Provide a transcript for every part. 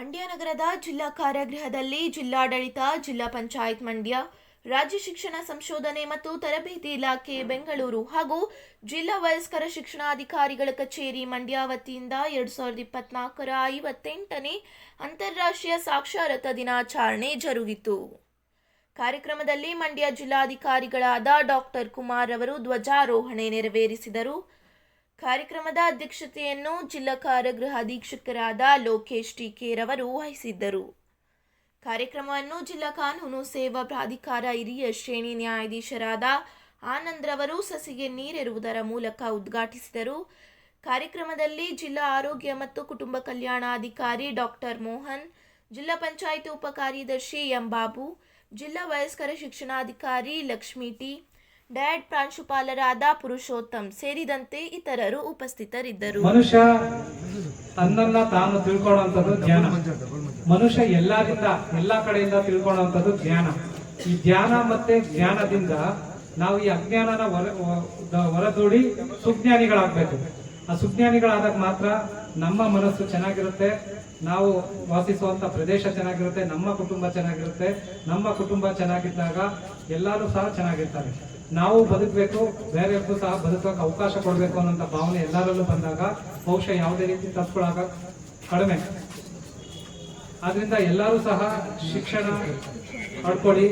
ಮಂಡ್ಯ ನಗರದ ಜಿಲ್ಲಾ ಕಾರಾಗೃಹದಲ್ಲಿ ಜಿಲ್ಲಾಡಳಿತ, ಜಿಲ್ಲಾ ಪಂಚಾಯತ್ ಮಂಡ್ಯ, ರಾಜ್ಯ ಶಿಕ್ಷಣ ಸಂಶೋಧನೆ ಮತ್ತು ತರಬೇತಿ ಇಲಾಖೆ ಬೆಂಗಳೂರು ಹಾಗೂ ಜಿಲ್ಲಾ ವಯಸ್ಕರ ಶಿಕ್ಷಣಾಧಿಕಾರಿಗಳ ಕಚೇರಿ ಮಂಡ್ಯ ವತಿಯಿಂದ ಎರಡು ಸಾವಿರದ ಇಪ್ಪತ್ನಾಲ್ಕರ ಐವತ್ತೆಂಟನೇ ಅಂತಾರಾಷ್ಟ್ರೀಯ ಸಾಕ್ಷರತಾ ದಿನಾಚರಣೆ ಜರುಗಿತು. ಕಾರ್ಯಕ್ರಮದಲ್ಲಿ ಮಂಡ್ಯ ಜಿಲ್ಲಾಧಿಕಾರಿಗಳಾದ ಡಾಕ್ಟರ್ ಕುಮಾರ್ ಅವರು ಧ್ವಜಾರೋಹಣೆ ನೆರವೇರಿಸಿದರು. ಕಾರ್ಯಕ್ರಮದ ಅಧ್ಯಕ್ಷತೆಯನ್ನು ಜಿಲ್ಲಾ ಕಾರಾಗೃಹ ಅಧೀಕ್ಷಕರಾದ ಲೋಕೇಶ್ ಅವರು ವಹಿಸಿದ್ದರು. ಕಾರ್ಯಕ್ರಮವನ್ನು ಜಿಲ್ಲಾ ಕಾನೂನು ಸೇವಾ ಪ್ರಾಧಿಕಾರ ಹಿರಿಯ ಶ್ರೇಣಿ ನ್ಯಾಯಾಧೀಶರಾದ ಆನಂದ್ರವರು ಸಸಿಗೆ ನೀರೆರುವುದರ ಮೂಲಕ ಉದ್ಘಾಟಿಸಿದರು. ಕಾರ್ಯಕ್ರಮದಲ್ಲಿ ಜಿಲ್ಲಾ ಆರೋಗ್ಯ ಮತ್ತು ಕುಟುಂಬ ಕಲ್ಯಾಣಾಧಿಕಾರಿ ಡಾಕ್ಟರ್ ಮೋಹನ್, ಜಿಲ್ಲಾ ಪಂಚಾಯತ್ ಉಪ ಕಾರ್ಯದರ್ಶಿ ಎಂ ಬಾಬು ಜಿಲ್ಲಾ ವಯಸ್ಕರ ಶಿಕ್ಷಣಾಧಿಕಾರಿ ಲಕ್ಷ್ಮೀ ಟಿ ಡ್ಯಾಡ್ ಪ್ರಾಂಶುಪಾಲರಾದ ಪುರುಷೋತ್ತಮ್ ಸೇರಿದಂತೆ ಇತರರು ಉಪಸ್ಥಿತರಿದ್ದರು. ಮನುಷ್ಯ ತನ್ನನ್ನ ತಾನು ತಿಳ್ಕೊಳ್ಳುವಂಥದ್ದು ಜ್ಞಾನ. ಮನುಷ್ಯ ಎಲ್ಲರಿಂದ, ಎಲ್ಲಾ ಕಡೆಯಿಂದ ತಿಳ್ಕೊಳ್ಳುವಂಥದ್ದು ಜ್ಞಾನ. ಈ ಜ್ಞಾನ ಮತ್ತೆ ಜ್ಞಾನದಿಂದ ನಾವು ಈ ಅಜ್ಞಾನನ ಹೊರ ಹೊರದೂಡಿ ಸುಜ್ಞಾನಿಗಳಾಗಬೇಕು. ಆ ಸುಜ್ಞಾನಿಗಳಾದಾಗ ಮಾತ್ರ ನಮ್ಮ ಮನಸ್ಸು ಚೆನ್ನಾಗಿರುತ್ತೆ. ನಾವು ವಾಸಿಸುವಂಥ ಪ್ರದೇಶ ಚೆನ್ನಾಗಿರುತ್ತೆ, ನಮ್ಮ ಕುಟುಂಬ ಚೆನ್ನಾಗಿರುತ್ತೆ, ನಮ್ಮ ಕುಟುಂಬ ಚೆನ್ನಾಗಿದ್ದಾಗ ಎಲ್ಲರೂ ಸಹ ಚೆನ್ನಾಗಿರ್ತಾರೆ. ನಾವು ಬದುಕಬೇಕು ಬೇರೆಯವ್ರಿಗೂ ಸಹ ಬದುಕಕ್ಕೆ ಅವಕಾಶ ಕೊಡಬೇಕು ಅನ್ನೋಂಥ ಭಾವನೆ ಎಲ್ಲರಲ್ಲೂ ಬಂದಾಗ ಬಹುಶಃ ಯಾವುದೇ ರೀತಿ ತಪ್ಪುಗಳಾಗ ಕಡಿಮೆ. ಆದ್ರಿಂದ ಎಲ್ಲರೂ ಸಹ ಶಿಕ್ಷಣ ಪಡ್ಕೊಳ್ಳಿ,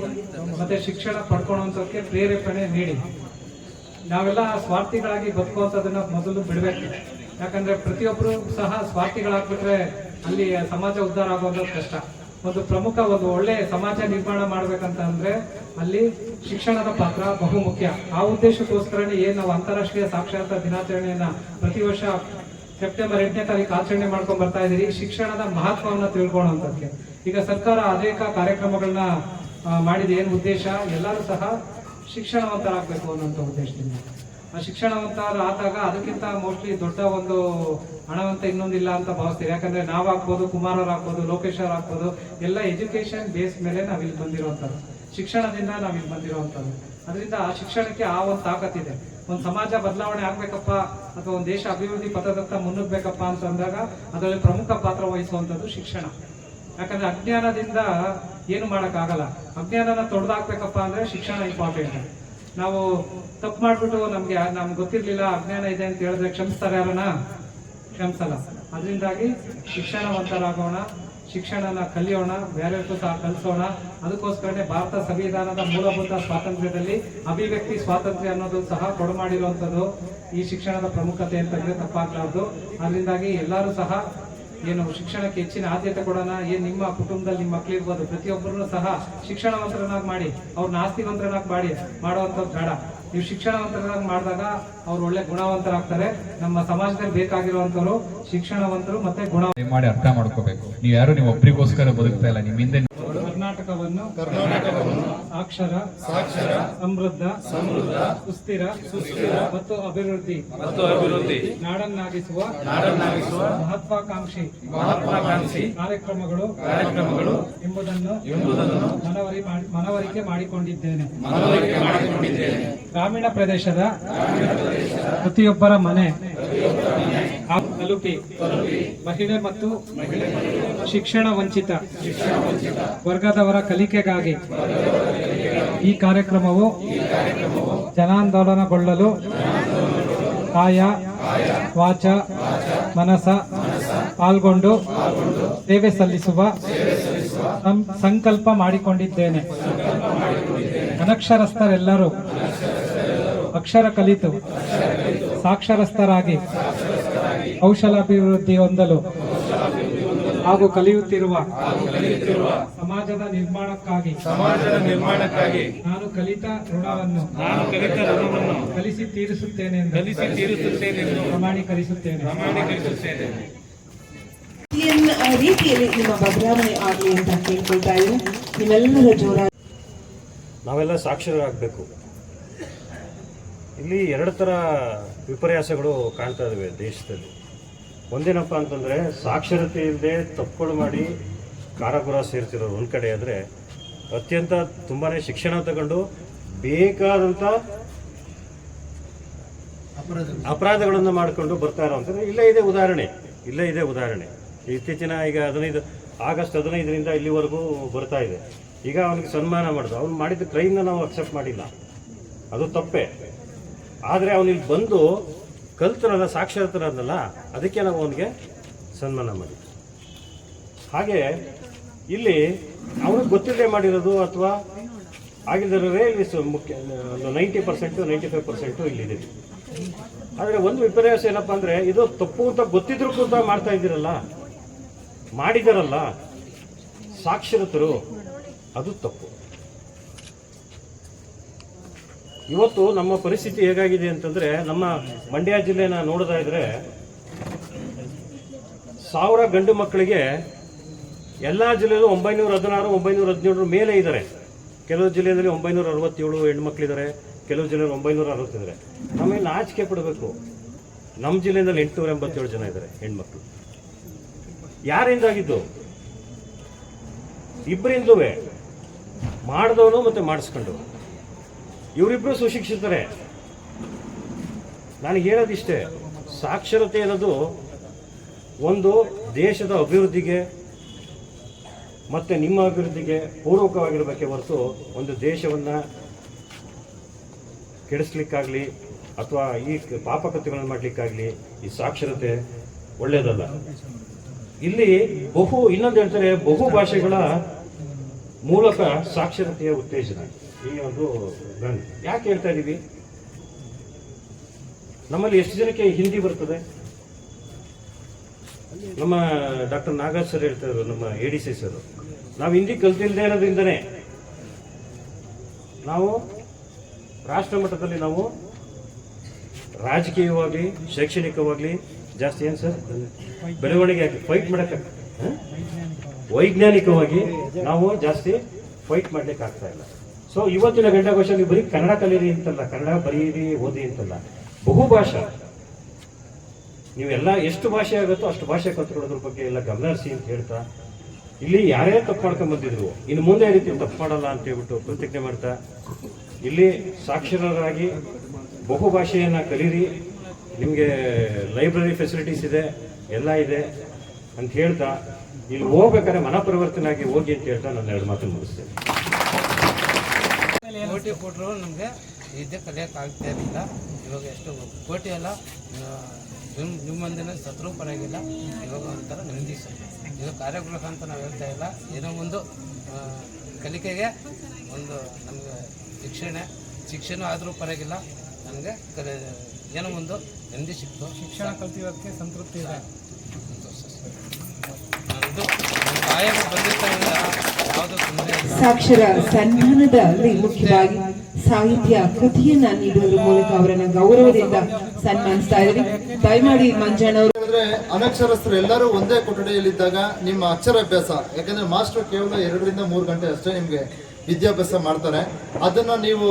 ಮತ್ತೆ ಶಿಕ್ಷಣ ಪಡ್ಕೊಳ್ಳೋಂಥಕ್ಕೆ ಪ್ರೇರೇಪಣೆ ನೀಡಿ. ನಾವೆಲ್ಲ ಸ್ವಾರ್ಥಿಗಳಾಗಿ ಬದುಕುವಂಥದ್ದನ್ನ ಮೊದಲು ಬಿಡಬೇಕು. ಯಾಕಂದ್ರೆ ಪ್ರತಿಯೊಬ್ಬರು ಸಹ ಸ್ವಾರ್ಥಿಗಳಾಗ್ಬಿಟ್ರೆ ಅಲ್ಲಿ ಸಮಾಜ ಉದ್ಧಾರ ಆಗೋದು ಕಷ್ಟ. ಒಂದು ಪ್ರಮುಖ ಒಂದು ಒಳ್ಳೆ ಸಮಾಜ ನಿರ್ಮಾಣ ಮಾಡ್ಬೇಕಂತ ಅಂದ್ರೆ ಅಲ್ಲಿ ಶಿಕ್ಷಣದ ಪಾತ್ರ ಬಹುಮುಖ್ಯ ಆ ಉದ್ದೇಶಕ್ಕೋಸ್ಕರನೇ ಏನ್ ನಾವು ಅಂತಾರಾಷ್ಟ್ರೀಯ ಸಾಕ್ಷರತಾ ದಿನಾಚರಣೆಯನ್ನ ಪ್ರತಿ ವರ್ಷ ಸೆಪ್ಟೆಂಬರ್ ಎಂಟನೇ ತಾರೀಕು ಆಚರಣೆ ಮಾಡ್ಕೊಂಡ್ ಬರ್ತಾ ಇದೀರಿ. ಶಿಕ್ಷಣದ ಮಹತ್ವವನ್ನ ತಿಳ್ಕೊಳ್ಳೋದಕ್ಕೆ ಈಗ ಸರ್ಕಾರ ಅನೇಕ ಕಾರ್ಯಕ್ರಮಗಳನ್ನ ಮಾಡಿದ. ಏನ್ ಉದ್ದೇಶ? ಎಲ್ಲರೂ ಸಹ ಶಿಕ್ಷಣವಂತರಾಗಬೇಕು ಅನ್ನೋಂಥ ಉದ್ದೇಶದಿಂದ. ಆ ಶಿಕ್ಷಣವಂತರ ಆದಾಗ ಅದಕ್ಕಿಂತ ಮೋಸ್ಟ್ಲಿ ದೊಡ್ಡ ಒಂದು ಹಣವಂತ ಇನ್ನೊಂದಿಲ್ಲ ಅಂತ ಭಾವಿಸ್ತೀವಿ. ಯಾಕಂದ್ರೆ ನಾವ್ ಹಾಕ್ಬೋದು ಕುಮಾರರ್ ಹಾಕ್ಬೋದು ಲೋಕೇಶ್ ಅವ್ರು ಆಗ್ಬೋದು ಎಲ್ಲ ಎಜುಕೇಶನ್ ಬೇಸ್ ಮೇಲೆ ನಾವು ಇಲ್ಲಿ ಬಂದಿರುವಂತದ್ದು ಶಿಕ್ಷಣದಿಂದ ನಾವು ಇಲ್ಲಿ ಬಂದಿರುವಂತದ್ದು ಅದರಿಂದ ಆ ಶಿಕ್ಷಣಕ್ಕೆ ಆ ಒಂದು ತಾಕತ್ತಿದೆ ಒಂದು ಸಮಾಜ ಬದಲಾವಣೆ ಆಗ್ಬೇಕಪ್ಪ ಅಥವಾ ಒಂದು ದೇಶ ಅಭಿವೃದ್ಧಿ ಪಥದತ್ತ ಮುನ್ನುಗ್ಬೇಕಪ್ಪ ಅಂತ ಅಂದಾಗ ಅದರಲ್ಲಿ ಪ್ರಮುಖ ಪಾತ್ರ ವಹಿಸುವಂಥದ್ದು ಶಿಕ್ಷಣ. ಯಾಕಂದ್ರೆ ಅಜ್ಞಾನದಿಂದ ಏನು ಆಗಲ್ಲ ಅಜ್ಞಾನನ ತೊಡೆದಾಕ್ಬೇಕಪ್ಪ ಅಂದ್ರೆ ಶಿಕ್ಷಣ ಇಂಪಾರ್ಟೆಂಟ್ ನಾವು ತಪ್ಪು ಮಾಡ್ಬಿಟ್ಟು ನಮ್ಗೆ ನಮ್ಗೆ ಗೊತ್ತಿರ್ಲಿಲ್ಲ, ಅಜ್ಞಾನ ಇದೆ ಅಂತ ಹೇಳಿದ್ರೆ ಕ್ಷಮಿಸ್ತಾರೆ ಯಾರನ್ನ? ಕ್ಷಮಿಸಲ್ಲ. ಅದರಿಂದಾಗಿ ಶಿಕ್ಷಣವಂತರಾಗೋಣ, ಶಿಕ್ಷಣನ ಕಲಿಯೋಣ, ಬೇರೆಯವ್ರಿಗೂ ಸಹ ಕಲಿಸೋಣ. ಅದಕ್ಕೋಸ್ಕರನೇ ಭಾರತ ಸಂವಿಧಾನದ ಮೂಲಭೂತ ಸ್ವಾತಂತ್ರ್ಯದಲ್ಲಿ ಅಭಿವ್ಯಕ್ತಿ ಸ್ವಾತಂತ್ರ್ಯ ಅನ್ನೋದು ಸಹ ಕೊಡಮಾಡಿರುವಂಥದ್ದು ಈ ಶಿಕ್ಷಣದ ಪ್ರಮುಖತೆ ಅಂತಂದ್ರೆ ತಪ್ಪಾಗಲಾರ್ದು. ಅದರಿಂದಾಗಿ ಎಲ್ಲರೂ ಸಹ ಏನು ಶಿಕ್ಷಣಕ್ಕೆ ಹೆಚ್ಚಿನ ಆದ್ಯತೆ ಕೊಡೋಣ, ಏನ್ ನಿಮ್ಮ ಕುಟುಂಬದಲ್ಲಿ ನಿಮ್ಮ ಮಕ್ಳಿರ್ಬೋದು ಪ್ರತಿಯೊಬ್ಬರನ್ನು ಸಹ ಶಿಕ್ಷಣವಂತರನ್ನಾಗಿ ಮಾಡಿ, ಅವ್ರನ್ನ ಆಸ್ತಿವಂತರನ್ನಾಗಿ ಮಾಡಿ ಮಾಡುವಂಥದ್ದು ಬೇಡ. ನೀವು ಶಿಕ್ಷಣವಂತರನ್ನಾಗಿ ಮಾಡಿದಾಗ ಅವ್ರು ಒಳ್ಳೆ ಗುಣವಂತರಾಗ್ತಾರೆ. ನಮ್ಮ ಸಮಾಜದಲ್ಲಿ ಬೇಕಾಗಿರುವಂತವ್ರು ಶಿಕ್ಷಣವಂತರು ಮತ್ತೆ ಗುಣ ಮಾಡಿ ಅರ್ಥ ಮಾಡ್ಕೋಬೇಕು. ನೀವು ಯಾರು ನೀವು ಒಬ್ರಿಗೋಸ್ಕರ ಬದುಕ್ತಾ ಇಲ್ಲ ನಿಮ್ಮ ಹಿಂದೆ ಕರ್ನಾಟಕವನ್ನು ಸಾಕ್ಷರ ಸಾಕ್ಷರ ಸಮೃದ್ಧ ಸಮೃದ್ಧ ಸುಸ್ಥಿರ ಸುಸ್ಥಿರ ಮತ್ತು ಅಭಿವೃದ್ಧಿ. ಮತ್ತು ಅಭಿವೃದ್ಧಿ. ನಾಡನ್ನಾಗಿಸುವ ನಾಡನ್ನಾಗಿಸುವ ಮಹತ್ವಾಕಾಂಕ್ಷಿ ಮಹತ್ವಾಕಾಂಕ್ಷಿ ಕಾರ್ಯಕ್ರಮಗಳು ಕಾರ್ಯಕ್ರಮಗಳು ಎಂಬುದನ್ನು ಎಂಬುದನ್ನು ಮನವರಿ ಮನವರಿಕೆ ಮಾಡಿಕೊಂಡಿದ್ದೇನೆ. ಮನವರಿಕೆ ಮಾಡಿಕೊಂಡಿದ್ದೇನೆ. ಗ್ರಾಮೀಣ ಪ್ರದೇಶದ ಪ್ರತಿಯೊಬ್ಬರ ಮನೆ. ತಲುಪಿ ಮಹಿಳೆ ಮತ್ತು ಶಿಕ್ಷಣ ವಂಚಿತ ವರ್ಗದವರ ಕಲಿಕೆಗಾಗಿ ಈ ಕಾರ್ಯಕ್ರಮವು ಜನಾಂದೋಲನಗೊಳ್ಳಲು ಕಾಯ ವಾಚ, ಮನಸ ಪಾಲ್ಗೊಂಡು ಸೇವೆ ಸಲ್ಲಿಸುವ ಸಂಕಲ್ಪ ಮಾಡಿಕೊಂಡಿದ್ದೇನೆ. ಅನಕ್ಷರಸ್ಥರೆಲ್ಲರೂ ಅಕ್ಷರ ಕಲಿತು ಸಾಕ್ಷರಸ್ಥರಾಗಿ ಕೌಶಲಾಭಿವೃದ್ಧಿ ಹೊಂದಲು ಹಾಗೂ ಕಲಿಯುತ್ತಿರುವ ಸಮಾಜದ ನಿರ್ಮಾಣಕ್ಕಾಗಿ ಸಮಾಜದ ನಿರ್ಮಾಣಕ್ಕಾಗಿ ನಾನು ಕಲಿತ ಋಣವನ್ನು ನಾನು ಕಲಿತ ಋಣವನ್ನು ಕಲಿಸಿ ತೀರಿಸುತ್ತೇನೆ ಎಂದು ಕಲಿಸಿ ತೀರಿಸುತ್ತೇನೆಂದು ಪ್ರಮಾಣೀಕರಿಸುತ್ತೇನೆ. ಪ್ರಮಾಣೀಕರಿಸುತ್ತೇನೆ. ಏನ್ ರೀತಿಯಲ್ಲಿ ನಿಮ್ಮ ಬದಲಾವಣೆ ಆಗಲಿ ಅಂತ ಕೇಳ್ಕೊಳ್ತಾ ಇದ್ದೀನಿ. ನಿಮ್ಮೆಲ್ಲರ ಜೋರ ನಾವೆಲ್ಲ ಸಾಕ್ಷರರಾಗಬೇಕು. ಇಲ್ಲಿ ಎರಡು ಥರ ವಿಪರ್ಯಾಸಗಳು ಕಾಣ್ತಾ ಇದ್ದಾವೆ ದೇಶದಲ್ಲಿ. ಒಂದೇನಪ್ಪ ಅಂತಂದರೆ ಸಾಕ್ಷರತೆ ಇಲ್ಲದೆ ತಪ್ಪುಗಳು ಮಾಡಿ ಕಾರಾಗೃಹ ಸೇರ್ತಿರೋರು ಒಂದು ಕಡೆ ಆದರೆ ಅತ್ಯಂತ ತುಂಬಾ ಶಿಕ್ಷಣ ತಗೊಂಡು ಬೇಕಾದಂಥ ಅಪರಾಧಗಳನ್ನು ಮಾಡಿಕೊಂಡು ಬರ್ತಾ ಇರೋವಂಥದ್ದು ಇಲ್ಲೇ ಇದೆ ಉದಾಹರಣೆ. ಇಲ್ಲೇ ಇದೆ ಉದಾಹರಣೆ. ಇತ್ತೀಚಿನ ಈಗ ಹದಿನೈದು ಆಗಸ್ಟ್ ಹದಿನೈದರಿಂದ ಇಲ್ಲಿವರೆಗೂ ಬರ್ತಾ ಇದೆ. ಈಗ ಅವನಿಗೆ ಸನ್ಮಾನ ಮಾಡೋದು. ಅವ್ನು ಮಾಡಿದ ಕ್ರೈಮ್ನ ನಾವು ಅಕ್ಸೆಪ್ಟ್ ಮಾಡಿಲ್ಲ. ಅದು ತಪ್ಪೇ. ಆದರೆ ಅವನಿಲ್ಲಿ ಬಂದು ಕಲ್ತರಲ್ಲ ಸಾಕ್ಷರತರಲ್ಲ ಅದಕ್ಕೆ ನಾವು ಅವನಿಗೆ ಸನ್ಮಾನ ಮಾಡಿ ಹಾಗೆ ಇಲ್ಲಿ ಅವನಿಗೆ ಗೊತ್ತಿಲ್ಲದೆ ಮಾಡಿರೋದು ಅಥವಾ ಆಗಿದ್ದರೆ ಇಲ್ಲಿ ಸು- ಮುಖ್ಯ ninety percent ninety five percent ಇಲ್ಲಿದೆ. ಆದರೆ ಒಂದು ವಿಪರ್ಯಾಸ ಏನಪ್ಪ ಅಂದರೆ, ಇದು ತಪ್ಪು ಅಂತ ಗೊತ್ತಿದ್ರು ಕೂಡ ಮಾಡ್ತಾ ಇದ್ದೀರಲ್ಲ, ಮಾಡಿದಾರಲ್ಲ, ಸಾಕ್ಷರತರು, ಅದು ತಪ್ಪು. ಇವತ್ತು ನಮ್ಮ ಪರಿಸ್ಥಿತಿ ಹೇಗಾಗಿದೆ ಅಂತಂದ್ರೆ ನಮ್ಮ ಮಂಡ್ಯ ಜಿಲ್ಲೆನ ನೋಡ್ತಾ ಇದ್ರೆ ಸಾವಿರ ಗಂಡು ಮಕ್ಕಳಿಗೆ ಎಲ್ಲ ಜಿಲ್ಲೆಯಲ್ಲೂ ಒಂಬೈನೂರ ಹದಿನಾರು, ಒಂಬೈನೂರ ಹದಿನೇಳರ ಮೇಲೆ ಇದ್ದಾರೆ. ಕೆಲವು ಜಿಲ್ಲೆಯಲ್ಲಿ ಒಂಬೈನೂರ ಅರವತ್ತೇಳು ಹೆಣ್ಮಕ್ಳಿದ್ದಾರೆ ಕೆಲವು ಜಿಲ್ಲೆಯಲ್ಲಿ ಒಂಬೈನೂರ ಅರವತ್ತಿದ್ದಾರೆ ನಮಗೆ ನಾಚಿಕೆ ಪಡಬೇಕು. ನಮ್ಮ ಜಿಲ್ಲೆಯಲ್ಲಿ ಎಂಟುನೂರ ಎಂಬತ್ತೇಳು ಜನ ಇದ್ದಾರೆ ಹೆಣ್ಮಕ್ಳು ಯಾರಿಂದಾಗಿದ್ದು? ಇಬ್ಬರಿಂದಲೂ ಮಾಡಿದವನು ಮತ್ತೆ ಮಾಡಿಸ್ಕೊಂಡು ಇವರಿಬ್ಬರು ಸುಶಿಕ್ಷಿತರೆ. ನಾನು ಹೇಳೋದಿಷ್ಟೇ, ಸಾಕ್ಷರತೆ ಅನ್ನೋದು ಒಂದು ದೇಶದ ಅಭಿವೃದ್ಧಿಗೆ ಮತ್ತೆ ನಿಮ್ಮ ಅಭಿವೃದ್ಧಿಗೆ ಪೂರ್ವಕವಾಗಿರಬೇಕೆ ಹೊರತು ಒಂದು ದೇಶವನ್ನು ಕೆಡಿಸ್ಲಿಕ್ಕಾಗಲಿ ಅಥವಾ ಈ ಪಾಪಕೃತ್ಯಗಳನ್ನು ಮಾಡಲಿಕ್ಕಾಗಲಿ ಈ ಸಾಕ್ಷರತೆ ಒಳ್ಳೆಯದಲ್ಲ ಇಲ್ಲಿ ಬಹು, ಇನ್ನೊಂದು ಹೇಳ್ತಾರೆ, ಬಹು ಭಾಷೆಗಳ ಮೂಲಕ ಸಾಕ್ಷರತೆಯ ಉತ್ತೇಜನ. ಈ ಒಂದು ಗನ್ ಯಾಕೆ ಹೇಳ್ತಾ ಇದೀವಿ? ನಮ್ಮಲ್ಲಿ ಎಷ್ಟು ಜನಕ್ಕೆ ಹಿಂದಿ ಬರ್ತದೆ? ನಮ್ಮ ಡಾಕ್ಟರ್ ನಾಗರಾಜ್ ಸರ್ ಹೇಳ್ತಾ ಇದ್ರು, ನಮ್ಮ ಎ ಡಿ ಸಿ ಸರ್. ನಾವು ಹಿಂದಿ ಕಲ್ತಿಲ್ಲದೆ ಇರೋದ್ರಿಂದನೇ ನಾವು ರಾಷ್ಟ್ರ ಮಟ್ಟದಲ್ಲಿ ನಾವು ರಾಜಕೀಯವಾಗಿ ಶೈಕ್ಷಣಿಕವಾಗಲಿ ಜಾಸ್ತಿ ಏನು ಸರ್? ಬೆಳವಣಿಗೆ ಫೈಟ್ ಮಾಡಕ್ಕೆ ವೈಜ್ಞಾನಿಕವಾಗಿ ನಾವು ಜಾಸ್ತಿ ಫೈಟ್ ಮಾಡ್ಲಿಕ್ಕೆ ಆಗ್ತಾ ಇಲ್ಲ. ಸೊ ಇವತ್ತಿನ ಗಂಟಾಘೋಷ ನೀವು ಬರೀ ಕನ್ನಡ ಕಲೀರಿ ಅಂತಲ್ಲ, ಕನ್ನಡ ಬರೀರಿ, ಓದಿ ಅಂತಲ್ಲ. ಬಹುಭಾಷಾ ನೀವೆಲ್ಲ ಎಷ್ಟು ಭಾಷೆ ಆಗುತ್ತೋ ಅಷ್ಟು ಭಾಷೆ ಕಲ್ತ್ಕೊಳ್ಳೋದ್ರ ಬಗ್ಗೆ ಎಲ್ಲ ಗಮನ ಹರಿಸಿ ಅಂತ ಹೇಳ್ತಾ, ಇಲ್ಲಿ ಯಾರೇ ತಪ್ಪು ಮಾಡ್ಕೊಂಡ್ ಬಂದಿದ್ರು, ಇನ್ನು ಮುಂದೆ ಈ ರೀತಿ ತಪ್ಪು ಮಾಡಲ್ಲ ಅಂತ ಹೇಳ್ಬಿಟ್ಟು ಪ್ರತಿಜ್ಞೆ ಮಾಡ್ತಾ, ಇಲ್ಲಿ ಸಾಕ್ಷರರಾಗಿ ಬಹುಭಾಷೆಯನ್ನು ಕಲೀರಿ, ನಿಮಗೆ ಲೈಬ್ರರಿ ಫೆಸಿಲಿಟೀಸ್ ಇದೆ, ಎಲ್ಲ ಇದೆ ಅಂತ ಹೇಳ್ತಾ, ಇಲ್ಲಿ ಹೋಗ್ಬೇಕಾದ್ರೆ ಮನಪರಿವರ್ತನೆ ಆಗಿ ಹೋಗಿ ಅಂತ ಹೇಳ್ತಾ ನಾನು ಎರಡು ಮಾತನ್ನು ಮುಗಿಸ್ತೇನೆ. ಕೋಟಿ ಕೊಟ್ಟರು ನಮಗೆ ವಿದ್ಯೆ ಕಲಿಯೋಕ್ಕಾಗ್ತಾ ಆಗ್ತಾ ಇರಲಿಲ್ಲ. ಇವಾಗ ಎಷ್ಟು ಕೋಟಿ ಎಲ್ಲ ನಿಮ್ಮ ನಿಮ್ಮಂದಿನ ಶತ್ರು ಪರವಾಗಿಲ್ಲ. ಇವಾಗ ಒಂಥರ ನೆಮ್ಮದಿ ಸರ್. ಇದು ಕಾರ್ಯಗೃಹ ಅಂತ ನಾವು ಹೇಳ್ತಾ ಇಲ್ಲ. ಏನೋ ಒಂದು ಕಲಿಕೆಗೆ ಒಂದು ನಮಗೆ ಶಿಕ್ಷಣ ಶಿಕ್ಷಣ ಆದರೂ ಪರವಾಗಿಲ್ಲ. ನಮಗೆ ಕಲಿ ಏನೋ ಒಂದು ನೆಮ್ಮದಿ ಸಿಕ್ತು. ಶಿಕ್ಷಣ ಕಲ್ತಿರೋದಕ್ಕೆ ಸಂತೃಪ್ತಿ ಇದೆ. ಸಂತೋಷ ಸರ್. ಇದು ಇಲ್ಲ ಸಾಕ್ಷರ ಸನ್ಮಾನದಲ್ಲಿ ಮುಖ್ಯವಾಗಿ ಸಾಹಿತ್ಯ ಕೃತಿಯನ್ನ ನೀಡುವುದರ ಮೂಲಕ ಅವರನ್ನ ಗೌರವದಿಂದ ಸನ್ಮಾನಿಸ್ತಾ ಇದ್ದೀವಿ ದಯಮಾಡಿ ಮಂಜಣ್ಣವರು. ಅನಕ್ಷರಸ್ಥರು ಎಲ್ಲರೂ ಒಂದೇ ಕೊಠಡಿಯಲ್ಲಿದ್ದಾಗ ನಿಮ್ಮ ಅಕ್ಷರಾಭ್ಯಾಸ, ಯಾಕಂದ್ರೆ ಮಾಸ್ಟರ್ ಕೇವಲ ಎರಡರಿಂದ ಮೂರು ಗಂಟೆ ಅಷ್ಟೇ ನಿಮಗೆ ವಿದ್ಯಾಭ್ಯಾಸ ಮಾಡ್ತಾರೆ. ಅದನ್ನ ನೀವು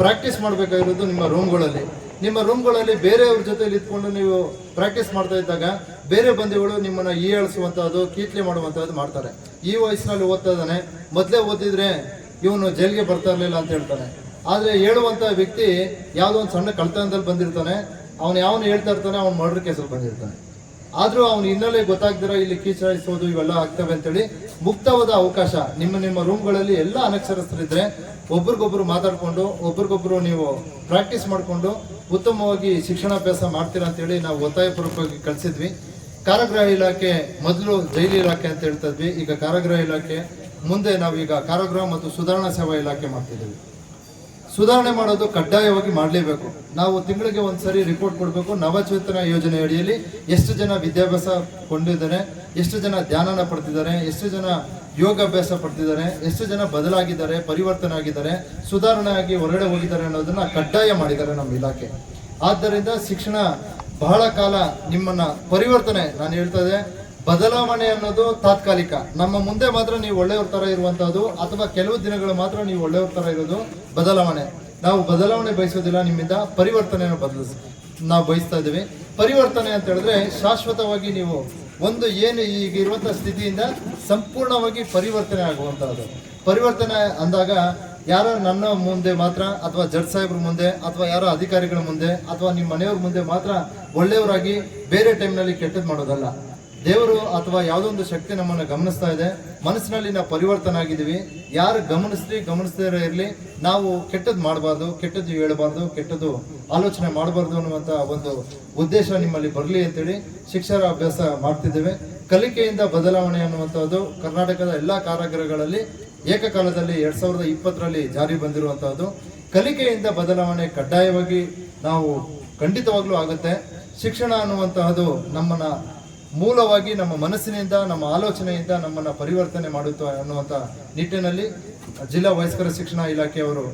ಪ್ರಾಕ್ಟೀಸ್ ಮಾಡ್ಬೇಕಾಗಿರೋದು ನಿಮ್ಮ ರೂಮ್ಗಳಲ್ಲಿ. ನಿಮ್ಮ ರೂಮ್ಗಳಲ್ಲಿ ಬೇರೆಯವ್ರ ಜೊತೆ ಇದ್ಕೊಂಡು ನೀವು ಪ್ರಾಕ್ಟೀಸ್ ಮಾಡ್ತಾ ಇದ್ದಾಗ ಬೇರೆ ಬಂದಿಗಳು ನಿಮ್ಮನ್ನ ಹೀಯಾಳಿಸುವಂತಹದ್ದು ಕೀಟ್ಲೆ ಮಾಡುವಂಥದ್ದು ಮಾಡ್ತಾರೆ. ಈ ವಯಸ್ಸಿನಲ್ಲಿ ಓದ್ತಾ ಇದ್ದಾನೆ. ಮೊದಲೇ ಓದಿದ್ರೆ ಇವನು ಜೈಲಿಗೆ ಬರ್ತಾ ಇರಲಿಲ್ಲ ಅಂತ ಹೇಳ್ತಾನೆ. ಆದರೆ ಹೇಳುವಂಥ ವ್ಯಕ್ತಿ ಯಾವುದೋ ಒಂದು ಸಣ್ಣ ಕಳ್ತನದಲ್ಲಿ ಬಂದಿರ್ತಾನೆ. ಅವನು ಯಾವನು ಹೇಳ್ತಾ ಇರ್ತಾನೆ, ಅವ್ನು ಮರ್ಡರ್ ಕೇಸಲ್ಲಿ ಬಂದಿರ್ತಾನೆ. ಆದ್ರೂ ಅವ್ನು ಹಿನ್ನೆಲೆ ಗೊತ್ತಾಗ್ದಿರ ಇಲ್ಲಿ ಕೀಚಾಯಿಸೋದು ಇವೆಲ್ಲ ಆಗ್ತವೆ ಅಂತೇಳಿ ಮುಕ್ತವಾದ ಅವಕಾಶ. ನಿಮ್ಮ ನಿಮ್ಮ ರೂಮ್ಗಳಲ್ಲಿ ಎಲ್ಲ ಅನಕ್ಷರಸ್ಥರಿದ್ರೆ ಒಬ್ರಿಗೊಬ್ರು ಮಾತಾಡ್ಕೊಂಡು, ಒಬ್ರಿಗೊಬ್ರು ನೀವು ಪ್ರಾಕ್ಟೀಸ್ ಮಾಡಿಕೊಂಡು ಉತ್ತಮವಾಗಿ ಶಿಕ್ಷಣಾಭ್ಯಾಸ ಮಾಡ್ತೀರಾ ಅಂತೇಳಿ ನಾವು ಒತ್ತಾಯಪೂರ್ವಕವಾಗಿ ಕಳಿಸಿದ್ವಿ. ಕಾರಾಗೃಹ ಇಲಾಖೆ ಮೊದಲು ಜೈಲು ಇಲಾಖೆ ಅಂತ ಹೇಳ್ತಾ ಈಗ ಕಾರಾಗೃಹ ಇಲಾಖೆ, ಮುಂದೆ ನಾವೀಗ ಕಾರಾಗೃಹ ಮತ್ತು ಸುಧಾರಣಾ ಸೇವಾ ಇಲಾಖೆ ಮಾಡ್ತಿದ್ದೀವಿ. ಸುಧಾರಣೆ ಮಾಡೋದು ಕಡ್ಡಾಯವಾಗಿ ಮಾಡಲೇಬೇಕು. ನಾವು ತಿಂಗಳಿಗೆ ಒಂದ್ಸರಿ ರಿಪೋರ್ಟ್ ಕೊಡಬೇಕು. ನವಚೇತನ ಯೋಜನೆ ಅಡಿಯಲ್ಲಿ ಎಷ್ಟು ಜನ ವಿದ್ಯಾಭ್ಯಾಸ ಕೊಂಡಿದ್ದಾರೆ, ಎಷ್ಟು ಜನ ಧ್ಯಾನನ ಪಡ್ತಿದ್ದಾರೆ, ಎಷ್ಟು ಜನ ಯೋಗಾಭ್ಯಾಸ ಪಡ್ತಿದ್ದಾರೆ, ಎಷ್ಟು ಜನ ಬದಲಾಗಿದ್ದಾರೆ, ಪರಿವರ್ತನೆ ಆಗಿದ್ದಾರೆ ಸುಧಾರಣೆ ಆಗಿ ಹೊರಗಡೆ ಹೋಗಿದ್ದಾರೆ ಅನ್ನೋದನ್ನ ಕಡ್ಡಾಯ ಮಾಡಿದ್ದಾರೆ ನಮ್ಮ ಇಲಾಖೆ. ಆದ್ದರಿಂದ ಶಿಕ್ಷಣ ಬಹಳ ಕಾಲ ನಿಮ್ಮನ್ನ ಪರಿವರ್ತನೆ, ನಾನು ಹೇಳ್ತಾ ಇದ್ದೆ ಬದಲಾವಣೆ ಅನ್ನೋದು ತಾತ್ಕಾಲಿಕ. ನಮ್ಮ ಮುಂದೆ ಮಾತ್ರ ನೀವು ಒಳ್ಳೆಯವ್ರ ತರ ಇರುವಂಥದ್ದು ಅಥವಾ ಕೆಲವು ದಿನಗಳು ಮಾತ್ರ ನೀವು ಒಳ್ಳೆಯವ್ರ ತರ ಇರೋದು ಬದಲಾವಣೆ. ನಾವು ಬದಲಾವಣೆ ಬಯಸೋದಿಲ್ಲ ನಿಮ್ಮಿಂದ, ಪರಿವರ್ತನೆಯನ್ನು ಬದಲಿಸ್, ನಾವು ಬಯಸ್ತಾ ಇದ್ದೀವಿ. ಪರಿವರ್ತನೆ ಅಂತ ಹೇಳಿದ್ರೆ ಶಾಶ್ವತವಾಗಿ ನೀವು ಒಂದು ಏನು ಈಗ ಇರುವಂಥ ಸ್ಥಿತಿಯಿಂದ ಸಂಪೂರ್ಣವಾಗಿ ಪರಿವರ್ತನೆ ಆಗುವಂಥದ್ದು ಪರಿವರ್ತನೆ ಅಂದಾಗ ಯಾರೋ ನನ್ನ ಮುಂದೆ ಮಾತ್ರ, ಅಥವಾ ಜಡ್ ಸಾಹೇಬ್ರ ಮುಂದೆ, ಅಥವಾ ಯಾರೋ ಅಧಿಕಾರಿಗಳ ಮುಂದೆ, ಅಥವಾ ನಿಮ್ಮ ಮನೆಯವ್ರ ಮುಂದೆ ಮಾತ್ರ ಒಳ್ಳೆಯವರಾಗಿ ಬೇರೆ ಟೈಮ್ನಲ್ಲಿ ಕೆಟ್ಟದ್ದು ಮಾಡೋದಲ್ಲ. ದೇವರು ಅಥವಾ ಯಾವುದೋ ಒಂದು ಶಕ್ತಿ ನಮ್ಮನ್ನು ಗಮನಿಸ್ತಾ ಇದೆ. ಮನಸ್ಸಿನಲ್ಲಿ ನಾವು ಪರಿವರ್ತನೆ ಆಗಿದ್ದೀವಿ. ಯಾರು ಗಮನಿಸ್ಲಿ, ಗಮನಿಸದೇ ಇರಲಿ, ನಾವು ಕೆಟ್ಟದ್ದು ಮಾಡಬಾರ್ದು, ಕೆಟ್ಟದ್ದು ಹೇಳಬಾರ್ದು, ಕೆಟ್ಟದ್ದು ಆಲೋಚನೆ ಮಾಡಬಾರ್ದು ಅನ್ನುವಂಥ ಒಂದು ಉದ್ದೇಶ ನಿಮ್ಮಲ್ಲಿ ಬರಲಿ ಅಂತೇಳಿ ಶಿಕ್ಷಣ ಅಭ್ಯಾಸ ಮಾಡ್ತಿದ್ದೇವೆ. ಕಲಿಕೆಯಿಂದ ಬದಲಾವಣೆ ಅನ್ನುವಂಥದ್ದು ಕರ್ನಾಟಕದ ಎಲ್ಲ ಕಾರಾಗೃಹಗಳಲ್ಲಿ ಏಕಕಾಲದಲ್ಲಿ ಎರಡು ಸಾವಿರದ ಇಪ್ಪತ್ತರಲ್ಲಿ ಜಾರಿ ಬಂದಿರುವಂಥದ್ದು. ಕಲಿಕೆಯಿಂದ ಬದಲಾವಣೆ ಕಡ್ಡಾಯವಾಗಿ ನಾವು ಖಂಡಿತವಾಗ್ಲೂ ಆಗುತ್ತೆ. ಶಿಕ್ಷಣ ಅನ್ನುವಂತಹದ್ದು ನಮ್ಮನ್ನ ಮೂಲವಾಗಿ ನಮ್ಮ ಮನಸ್ಸಿನಿಂದ, ನಮ್ಮ ಆಲೋಚನೆಯಿಂದ ನಮ್ಮನ್ನು ಪರಿವರ್ತನೆ ಮಾಡುತ್ತೆ ಅನ್ನುವಂಥ ನಿಟ್ಟಿನಲ್ಲಿ ಜಿಲ್ಲಾ ವಯಸ್ಕರ ಶಿಕ್ಷಣ ಇಲಾಖೆಯವರು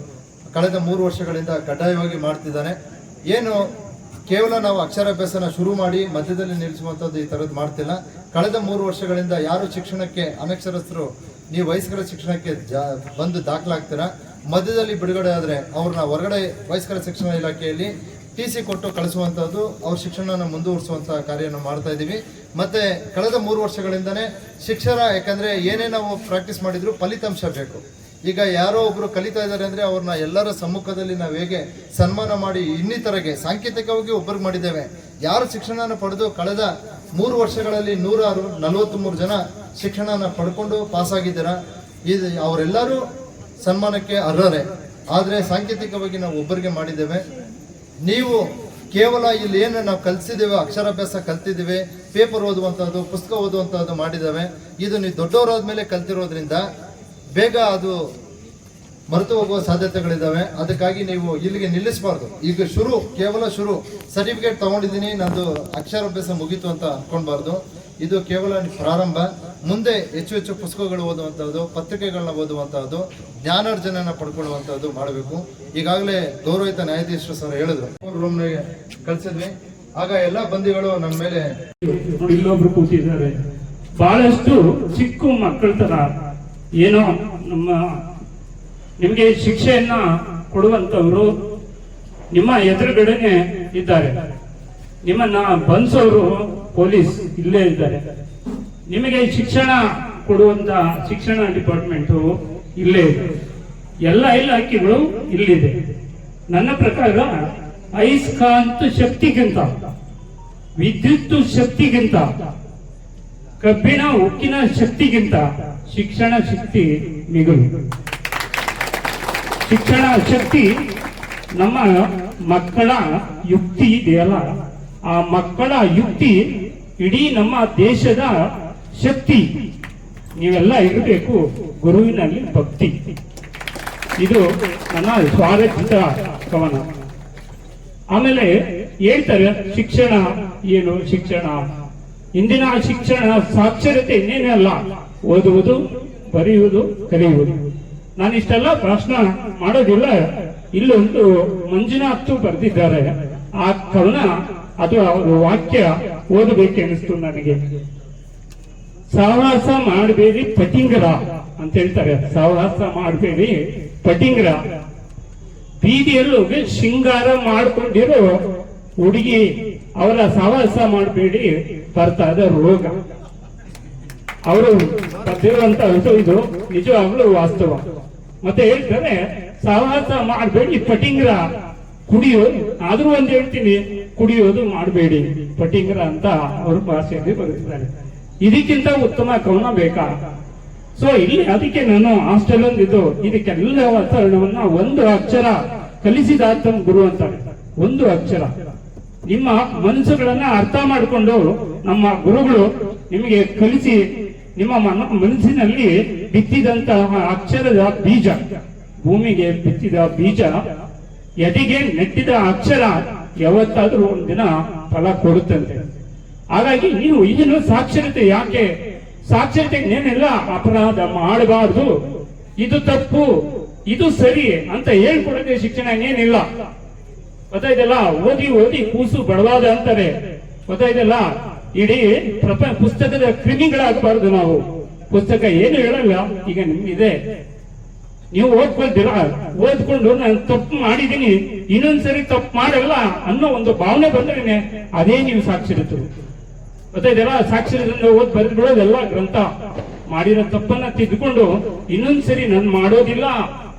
ಕಳೆದ ಮೂರು ವರ್ಷಗಳಿಂದ ಕಡ್ಡಾಯವಾಗಿ ಮಾಡ್ತಿದ್ದಾರೆ. ಏನು, ಕೇವಲ ನಾವು ಅಕ್ಷರಾಭ್ಯಾಸನ ಶುರು ಮಾಡಿ ಮಧ್ಯದಲ್ಲಿ ನಿಲ್ಲಿಸುವಂಥದ್ದು ಈ ಥರದ್ದು ಮಾಡ್ತಿಲ್ಲ. ಕಳೆದ ಮೂರು ವರ್ಷಗಳಿಂದ ಯಾರು ಶಿಕ್ಷಣಕ್ಕೆ ಅನಕ್ಷರಸ್ಥರು, ನೀವು ವಯಸ್ಕರ ಶಿಕ್ಷಣಕ್ಕೆ ಜಾ, ಬಂದು ದಾಖಲಾಗ್ತೀರಾ? ಮಧ್ಯದಲ್ಲಿ ಬಿಡುಗಡೆ ಆದರೆ ಅವ್ರನ್ನ ಹೊರಗಡೆ ವಯಸ್ಕರ ಶಿಕ್ಷಣ ಇಲಾಖೆಯಲ್ಲಿ ಟಿ ಸಿ ಕೊಟ್ಟು ಕಳಿಸುವಂಥದ್ದು ಅವ್ರ ಶಿಕ್ಷಣನ ಮುಂದುವರಿಸುವಂಥ ಕಾರ್ಯನ ಮಾಡ್ತಾ ಇದ್ದೀವಿ ಮತ್ತೆ ಕಳೆದ ಮೂರು ವರ್ಷಗಳಿಂದನೇ ಶಿಕ್ಷಣ ಯಾಕಂದ್ರೆ ಏನೇ ನಾವು ಪ್ರಾಕ್ಟೀಸ್ ಮಾಡಿದ್ರು ಫಲಿತಾಂಶ ಬೇಕು. ಈಗ ಯಾರೋ ಒಬ್ರು ಕಲಿತಾ ಇದ್ದಾರೆ ಅಂದ್ರೆ ಅವ್ರನ್ನ ಎಲ್ಲರ ಸಮ್ಮುಖದಲ್ಲಿ ನಾವು ಹೇಗೆ ಸನ್ಮಾನ ಮಾಡಿ ಇನ್ನಿತರಗೆ, ಸಾಂಕೇತಿಕವಾಗಿ ಒಬ್ಬರಿಗೆ ಮಾಡಿದ್ದೇವೆ. ಯಾರು ಶಿಕ್ಷಣನ ಪಡೆದು ಕಳೆದ ಮೂರು ವರ್ಷಗಳಲ್ಲಿ ನೂರಾರು ನಲವತ್ತ್ಮೂರು ಜನ ಶಿಕ್ಷಣನ ಪಡ್ಕೊಂಡು ಪಾಸ್ ಆಗಿದ್ದೀರಾ? ಇದು ಅವರೆಲ್ಲರೂ ಸನ್ಮಾನಕ್ಕೆ ಅರ್ಹರೇ. ಆದರೆ ಸಾಂಕೇತಿಕವಾಗಿ ನಾವು ಒಬ್ಬರಿಗೆ ಮಾಡಿದ್ದೇವೆ. ನೀವು ಕೇವಲ ಇಲ್ಲಿ ಏನು ನಾವು ಕಲಿಸಿದ್ದೇವೆ ಅಕ್ಷರಾಭ್ಯಾಸ ಕಲ್ತಿದ್ದೀವಿ ಪೇಪರ್ ಓದುವಂಥದ್ದು ಪುಸ್ತಕ ಓದುವಂಥದ್ದು ಮಾಡಿದ್ದಾವೆ ಇದು ನೀವು ದೊಡ್ಡವರಾದ್ಮೇಲೆ ಕಲ್ತಿರೋದ್ರಿಂದ ಬೇಗ ಅದು ಮರೆತು ಹೋಗುವ ಸಾಧ್ಯತೆಗಳಿದ್ದಾವೆ ಅದಕ್ಕಾಗಿ ನೀವು ಇಲ್ಲಿಗೆ ನಿಲ್ಲಿಸಬಾರ್ದು. ಈಗ ಶುರು, ಕೇವಲ ಶುರು. ಸರ್ಟಿಫಿಕೇಟ್ ತಗೊಂಡಿದ್ದೀನಿ, ನಂದು ಅಕ್ಷರಾಭ್ಯಾಸ ಮುಗೀತು ಅಂತ ಅಂದ್ಕೊಳ್ಬಾರ್ದು ಇದು ಕೇವಲ ಪ್ರಾರಂಭ. ಮುಂದೆ ಹೆಚ್ಚು ಹೆಚ್ಚು ಪುಸ್ತಕಗಳು ಓದುವಂಥದ್ದು ಪತ್ರಿಕೆಗಳನ್ನ ಓದುವಂಥದ್ದು ಜ್ಞಾನಾರ್ಜನೆಯನ್ನು ಪಡ್ಕೊಳ್ಳುವಂಥದ್ದು ಮಾಡಬೇಕು. ಈಗಾಗಲೇ ಗೌರವಿತ ನ್ಯಾಯಾಧೀಶರು ಸರ್ ಹೇಳಿದ್ರು. ರೂಮ್ನಿಗೆ ಕಳ್ಸಿದ್ವಿ. ಆಗ ಎಲ್ಲ ಬಂದಿಗಳು ನಮ್ಮ ಮೇಲೆ ಇಲ್ಲೊಬ್ರು ಕೂತಿದ್ದಾರೆ. ಬಹಳಷ್ಟು ಚಿಕ್ಕ ಮಕ್ಕಳ ತರ ಏನೋ ನಮ್ಮ ನಿಮಗೆ ಶಿಕ್ಷೆಯನ್ನ ಕೊಡುವಂತವರು ನಿಮ್ಮ ಎದುರುಗಡೆನೆ ಇದ್ದಾರೆ. ನಿಮ್ಮನ್ನ ಬಂಧಿಸೋರು ಪೊಲೀಸ್ ಇಲ್ಲೇ ಇದ್ದಾರೆ. ನಿಮಗೆ ಶಿಕ್ಷಣ ಕೊಡುವಂತ ಶಿಕ್ಷಣ ಡಿಪಾರ್ಟ್ಮೆಂಟ್ ಇಲ್ಲೇ ಇದೆ. ಎಲ್ಲ ಇಲಾಖೆಗಳು ಇಲ್ಲಿದೆ. ನನ್ನ ಪ್ರಕಾರ ಅಯಸ್ಕಾಂತ ಶಕ್ತಿಗಿಂತ, ವಿದ್ಯುತ್ ಶಕ್ತಿಗಿಂತ, ಕಬ್ಬಿಣ ಉಕ್ಕಿನ ಶಕ್ತಿಗಿಂತ ಶಿಕ್ಷಣ ಶಕ್ತಿ ಮಿಗುಲು. ಶಿಕ್ಷಣ ಶಕ್ತಿ ನಮ್ಮ ಮಕ್ಕಳ ಯುಕ್ತಿ ಇದೆಯಲ್ಲ, ಆ ಮಕ್ಕಳ ಯುಕ್ತಿ ಇಡೀ ನಮ್ಮ ದೇಶದ ಶಕ್ತಿ. ನೀವೆಲ್ಲ ಇರಬೇಕು ಗುರುವಿನಲ್ಲಿ ಭಕ್ತಿ. ಇದು ನನ್ನ ಸ್ವಾರಸ್ಯದ ಕವನ. ಆಮೇಲೆ ಹೇಳ್ತಾರೆ, ಶಿಕ್ಷಣ ಏನು ಶಿಕ್ಷಣ? ಇಂದಿನ ಶಿಕ್ಷಣ ಸಾಕ್ಷರತೆ ಇನ್ನೇನಲ್ಲ ಓದುವುದು, ಬರೆಯುವುದು, ಕಲಿಯುವುದು. ನಾನು ಇಷ್ಟೆಲ್ಲ ಪ್ರಶ್ನ ಮಾಡೋದಿಲ್ಲ. ಇಲ್ಲೊಂದು ಮಂಜುನಾಥ್ ಬರೆದಿದ್ದಾರೆ. ಆ ಕವನ ಅದು ವಾಕ್ಯ ಓದಬೇಕೆನಿಸ್ತು ನನಗೆ. ಸಹವಾಸ ಮಾಡಬೇಡಿ ಪಟಿಂಗರ ಅಂತ ಹೇಳ್ತಾರೆ. ಸಹವಾಸ ಮಾಡಬೇಡಿ ಪಟಿಂಗರ. ಬೀದಿಯಲ್ಲೂ ಶೃಂಗಾರ ಮಾಡ್ಕೊಂಡಿರೋ ಹುಡುಗಿ ಅವರ ಸಹವಾಸ ಮಾಡಬೇಡಿ ಬರ್ತಾ ಇದೆ ರೋಗ. ಅವರು ಬರ್ದಿರುವಂತ ಅಂಶು ಇದು ನಿಜವಾಗ್ಲೂ ವಾಸ್ತವ. ಮತ್ತೆ ಹೇಳ್ತಾರೆ ಸಹವಾಸ ಮಾಡಬೇಡಿ ಪಟಿಂಗ್ರ. ಕುಡಿಯೋದು ಆದ್ರೂ ಒಂದು ಹೇಳ್ತೀನಿ, ಕುಡಿಯೋದು ಮಾಡಬೇಡಿ ಪಟಿಂಗ್ರ ಅಂತ ಅವರು ಭಾಷೆಯಲ್ಲಿ ಬರೆದಿದ್ದಾರೆ. ಇದಕ್ಕಿಂತ ಉತ್ತಮ ಕವನ ಬೇಕಾ? ಸೊ ಇಲ್ಲಿ ಅದಕ್ಕೆ ನಾನು ಹಾಸ್ಟೆಲ್ ಒಂದಿದ್ದು ಇದಕ್ಕೆಲ್ಲ ವಾತಾವರಣವನ್ನ ಒಂದು ಅಕ್ಷರ ಕಲಿಸಿದ ಅರ್ಥಂ ಗುರು ಅಂತ ಒಂದು ಅಕ್ಷರ. ನಿಮ್ಮ ಮನಸ್ಸುಗಳನ್ನ ಅರ್ಥ ಮಾಡಿಕೊಂಡು ನಮ್ಮ ಗುರುಗಳು ನಿಮಗೆ ಕಲಿಸಿ, ನಿಮ್ಮ ಮನ, ಮನಸ್ಸಿನಲ್ಲಿ ಬಿತ್ತಿದಂತಹ ಅಕ್ಷರದ ಬೀಜ, ಭೂಮಿಗೆ ಬಿತ್ತಿದ ಬೀಜ, ಎದೆಗೆ ನೆಟ್ಟಿದ ಅಕ್ಷರ, ಯಾವತ್ತಾದ್ರೂ ಒಂದಿನ ಫಲ ಕೊಡುತ್ತಂತೆ. ಹಾಗಾಗಿ ನೀವು ಇದನ್ನು ಸಾಕ್ಷರತೆ ಯಾಕೆ? ಸಾಕ್ಷರತೆ ಏನೆಲ್ಲ ಅಪರಾಧ ಮಾಡಬಾರ್ದು? ಇದು ತಪ್ಪು, ಇದು ಸರಿ ಅಂತ ಹೇಳ್ಕೊಡೋದೇ ಶಿಕ್ಷಣ ಏನಿಲ್ಲ. ಗೊತ್ತಾಯ್ತಲ್ಲ ಓದಿ ಓದಿ ಕೂಸು ಬಡವಾದ ಅಂತಾರೆ. ಗೊತ್ತಾಯ್ತಲ್ಲ ಇಡೀ ಪ್ರಪ, ಪುಸ್ತಕದ ಕ್ರಿಮಿಗಳಾಗಬಾರ್ದು ನಾವು. ಪುಸ್ತಕ ಏನು ಹೇಳಲ್ಲ, ಈಗ ನಿಮ್ಗಿದೆ. ನೀವು ಓದ್ಕೊಳ್ತೀರಾ? ಓದ್ಕೊಂಡು ನಾನು ತಪ್ಪು ಮಾಡಿದ್ದೀನಿ. ಇನ್ನೊಂದ್ಸರಿ ತಪ್ಪು ಮಾಡಲ್ಲ ಅನ್ನೋ ಒಂದು ಭಾವನೆ ಬಂದ್ರೆ ಅದೇ ನೀವು ಸಾಕ್ಷರತೆ ಇದೆಲ್ಲ ಸಾಕ್ಷರದಿಂದ ಓದ್ ಬರೆದ್ಬಿಡೋದೆಲ್ಲ ಗ್ರಂಥ. ಮಾಡಿರೋ ತಪ್ಪನ್ನ ತಿದ್ದುಕೊಂಡು ಇನ್ನೊಂದ್ಸರಿ ನಾನು ಮಾಡೋದಿಲ್ಲ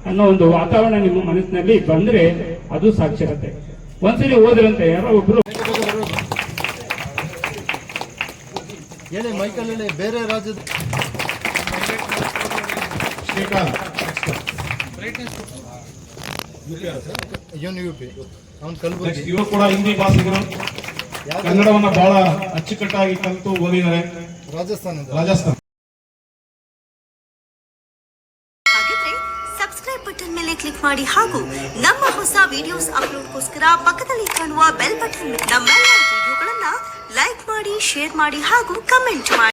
ಅನ್ನೋ ಒಂದು ವಾತಾವರಣ ನಿಮ್ಮ ಮನಸ್ಸಿನಲ್ಲಿ ಬಂದ್ರೆ ಅದು ಸಾಕ್ಷರತೆ. ಒಂದ್ಸರಿ ಓದ್ರಂತೆ ಯಾರೋ ಒಬ್ರು ಹೇಳಿ ಮೈಕಲ್ ಹೇಳಿ ಬೇರೆ ರಾಜ್ಯದ ಶ್ರೀಕಾಂತ್. ಯು ಪಿ ಅವ್ನು ಕಲ್ಬುರ್ಗಿ. ಇವರು ಕೂಡ ಹಿಂದಿ ಭಾಷಿಗರು. ಕನ್ನಡವನ್ನ ಬಹಳ ಅಚ್ಚುಕಟ್ಟಾಗಿ ಕಲಿತು ಓದಿದ್ದಾರೆ. ರಾಜಸ್ಥಾನದ. ರಾಜಸ್ಥಾನ. ಹಾಗಿದ್ರೆ ಸಬ್ಸ್ಕ್ರೈಬ್ ಬಟನ್ ಮೇಲೆ ಕ್ಲಿಕ್ ಮಾಡಿ ಹಾಗೂ ನಮ್ಮ ಹೊಸ ವಿಡಿಯೋಸ್ ಅಪ್ಲೋಡ್ಗೋಸ್ಕರ ಪಕ್ಕದಲ್ಲಿ ಕಾಣುವ ಬೆಲ್ ಬಟನ್ ನಮ್ಮೆಲ್ಲ ವಿಡಿಯೋಗಳನ್ನ ಲೈಕ್ ಮಾಡಿ ಶೇರ್ ಮಾಡಿ ಹಾಗೂ ಕಮೆಂಟ್ ಮಾಡಿ.